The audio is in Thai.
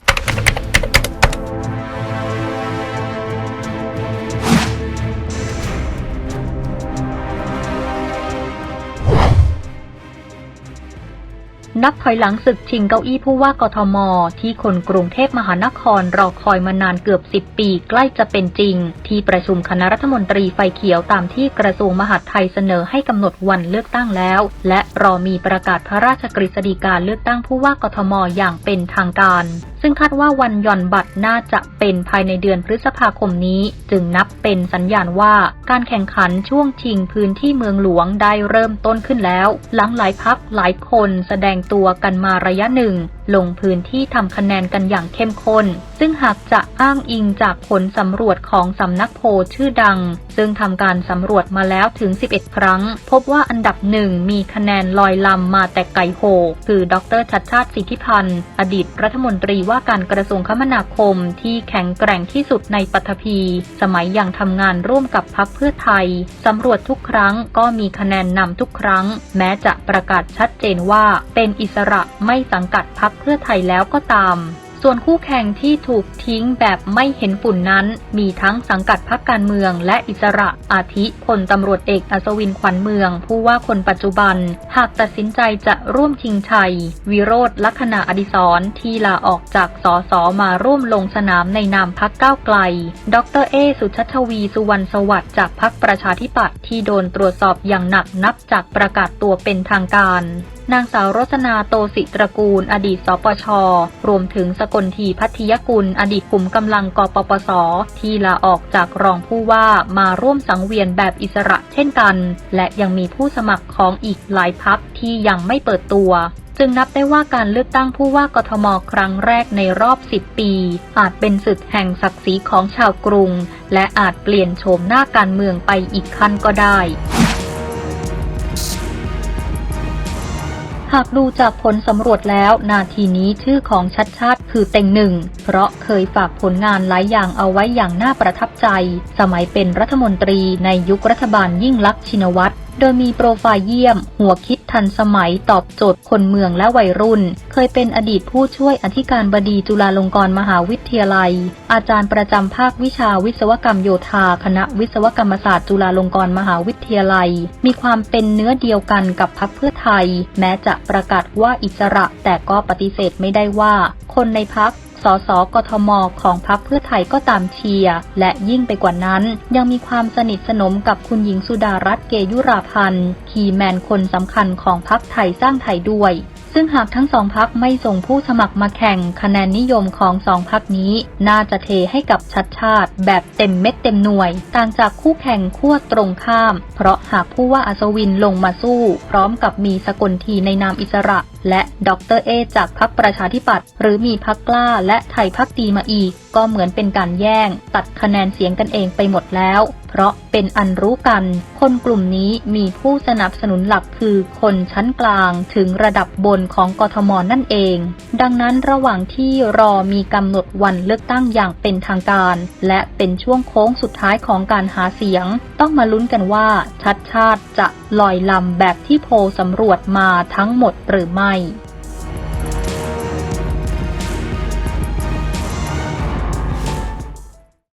you นับถอยหลังศึกชิงเก้าอี้ผู้ว่ากทม ที่คนกรุงเทพมหานครรอคอยมานานเกือบ 10 ปีใกล้จะเป็นจริง ที่ประชุมคณะรัฐมนตรีไฟเขียวตามที่กระทรวงมหาดไทยเสนอให้กำหนดวันเลือกตั้งแล้ว และรอมีประกาศพระราชกฤษฎีกาเลือกตั้งผู้ว่ากทมอย่างเป็นทางการ ซึ่งคาดว่าวันหย่อนบัตรน่าจะเป็นภายในเดือนพฤษภาคมนี้ จึงนับเป็นสัญญาณว่าการแข่งขันช่วงชิงพื้นที่เมืองหลวงได้เริ่มต้นขึ้นแล้ว หลังหลายพักหลายคนแสดงตัวตัวกันมาระยะหนึ่ง ลงพื้นที่ทำคะแนนกันอย่างเข้มข้นซึ่งหากจะอ้างอิงจากผลสำรวจของสำนักโพลชื่อดัง ซึ่งทำการสำรวจมาแล้วถึง 11 ครั้ง พบว่าอันดับหนึ่งมีคะแนนลอยลำมาแต่ไกลโห คือดรชัดชาติสิทธิพันธ์ อดีตรัฐมนตรีว่าการกระทรวงคมนาคมที่แข็งแกร่งที่สุดในปฐพีสมัยยังทำงานร่วมกับพรรคเพื่อไทยสำรวจทุกครั้งก็มีคะแนนนำทุกครั้ง แม้จะประกาศชัดเจนว่าเป็นอิสระไม่สังกัดพรรคเพื่อไทยแล้วก็ตาม ส่วนคู่แข่งที่ถูกทิ้งแบบไม่เห็นฝุ่นนั้น มีทั้งสังกัดพรรคการเมืองและอิสระอาทิพลตำรวจเอกอัศวินขวัญเมือง ผู้ว่าคนปัจจุบัน หากตัดสินใจจะร่วมชิงชัย วิโรธลักษณะอดิศรที่ลาออกจากสสมาร่วมลงสนามในนามพักก้าวไกล ดรเอ สุชัชวีสุวรรณสวัสดิ์จากพักประชาธิปัตย์ที่โดนตรวจสอบอย่างหนักนับจากประกาศตัวเป็นทางการ นางสาวรสนาโตสิตระกูล อดีตสปช รวมถึงสกลทีพัทยกุล อดีตกลุ่มกำลังกปปส ที่ลาออกจากรองผู้ว่ามาร่วมสังเวียนแบบอิสระเช่นกัน และยังมีผู้สมัครของอีกหลายพักที่ยังไม่เปิดตัวจึงนับได้ว่าการเลือกตั้งผู้ว่ากทมครั้งแรกในรอบ 10 ปี อาจเป็นศึกแห่งศักดิ์ศรีของชาวกรุง และอาจเปลี่ยนโฉมหน้าการเมืองไปอีกขั้นก็ได้ หากดูจากผลสำรวจแล้ว นาทีนี้ชื่อของชัดชาติคือเต็งหนึ่ง เพราะเคยฝากผลงานหลายอย่างเอาไว้อย่างน่าประทับใจ สมัยเป็นรัฐมนตรีในยุครัฐบาลยิ่งลักษณ์ชินวัตร โดยมีโปรไฟล์เยี่ยม หัวคิด ทันสมัยตอบโจทย์คนเมืองและวัยรุ่น เคยเป็นอดีตผู้ช่วยอธิการบดีจุฬาลงกรณ์มหาวิทยาลัย อาจารย์ประจำภาควิชาวิศวกรรมโยธา คณะวิศวกรรมศาสตร์จุฬาลงกรณ์มหาวิทยาลัย มีความเป็นเนื้อเดียวกันกับพรรคเพื่อไทย แม้จะประกาศว่าอิสระแต่ก็ปฏิเสธไม่ได้ว่า คนในพรรค สสกทม ของพรรคเพื่อไทยก็ตามเชียร์ และยิ่งไปกว่านั้น ยังมีความสนิทสนมกับคุณหญิงสุดารัตน์เกยุราพันธ์คีแมนคนสำคัญของพรรคไทยสร้างไทยด้วยซึ่งหากทั้งสองพักไม่ส่งผู้สมัครมาแข่งคะแนนนิยมของสองพักนี้ น่าจะเทให้กับชัดชาติ แบบเต็มเม็ดเต็มหน่วย ต่างจากคู่แข่งขั้วตรงข้าม เพราะหากผู้ว่าอัศวินลงมาสู้ พร้อมกับมีสกลทีในนามอิสระ และดรเอจากพักประชาธิปัตย์หรือมีพักกล้าและไทยพักดีมาอีก ก็เหมือนเป็นการแย่ง ตัดคะแนนเสียงกันเองไปหมดแล้ว เพราะเป็นอันรู้กัน คนกลุ่มนี้มีผู้สนับสนุนหลักคือคนชั้นกลางถึงระดับบนของกทมนั่นเอง ดังนั้นระหว่างที่รอมีกำหนดวันเลือกตั้งอย่างเป็นทางการ และเป็นช่วงโค้งสุดท้ายของการหาเสียง ต้องมาลุ้นกันว่าชัดชาติจะ ลอยลำแบบที่โพลสำรวจมาทั้งหมดหรือไม่